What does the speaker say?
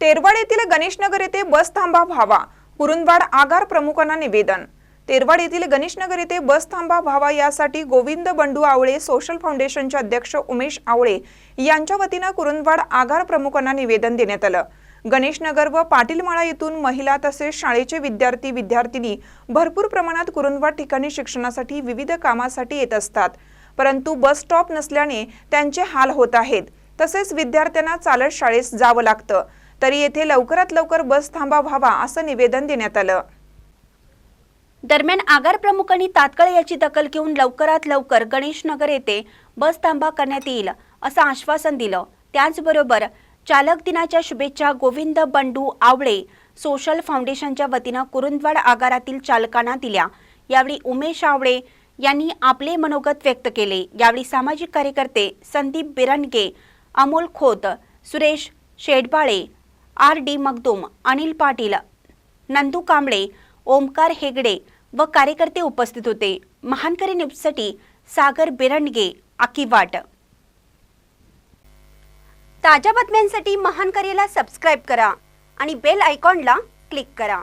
तेरवाड येथील गणेशनगर येथे बस थांबा व्हावा. कुरुंदवाड आगार प्रमुखांना निवेदन. तेरवाड येथील गणेशनगर येथे बस थांबा व्हावा यासाठी गोविंद बंडू आवळे सोशल फाउंडेशनचे अध्यक्ष उमेश आवळे यांच्या वतीनं कुरुंदवाड आगार प्रमुखांना निवेदन देण्यात आलं. गणेशनगर व पाटीलमाळा येथून महिला तसेच शाळेचे विद्यार्थी विद्यार्थिनी भरपूर प्रमाणात कुरुंदवाड ठिकाणी शिक्षणासाठी विविध कामासाठी येत असतात. परंतु बस स्टॉप नसल्याने त्यांचे हाल होत आहेत. तसेच विद्यार्थ्यांना चालत शाळेस जावं लागतं. तरी येथे लवकरात लवकर बस थांबा व्हावा असं निवेदन देण्यात आलं. दरम्यान आगार प्रमुखांनी तात्काळ याची दखल घेऊन लवकरात लवकर गणेशनगर येथे बस थांबा करण्यात येईल असं आश्वासन दिलं. त्याचबरोबर चालक दिनाच्या शुभेच्छा गोविंद बंडू आवळे सोशल फाउंडेशनच्या वतीनं कुरुंदवाड आगारातील चालकांना दिल्या. यावेळी उमेश आवळे यांनी आपले मनोगत व्यक्त केले. यावेळी सामाजिक कार्यकर्ते संदीप बिरणगे अमोल खोत सुरेश शेडबाळे आर डी मगदूम अनिल पाटील नंदू कांबळे ओमकार हेगडे व कार्यकर्ते उपस्थित होते. महानकरी न्यूजसाठी सागर बिरणगे अकिवाट ताज्या बातम्यांसाठी महानकरीला सबस्क्राईब करा आणि बेल आयकॉनला क्लिक करा.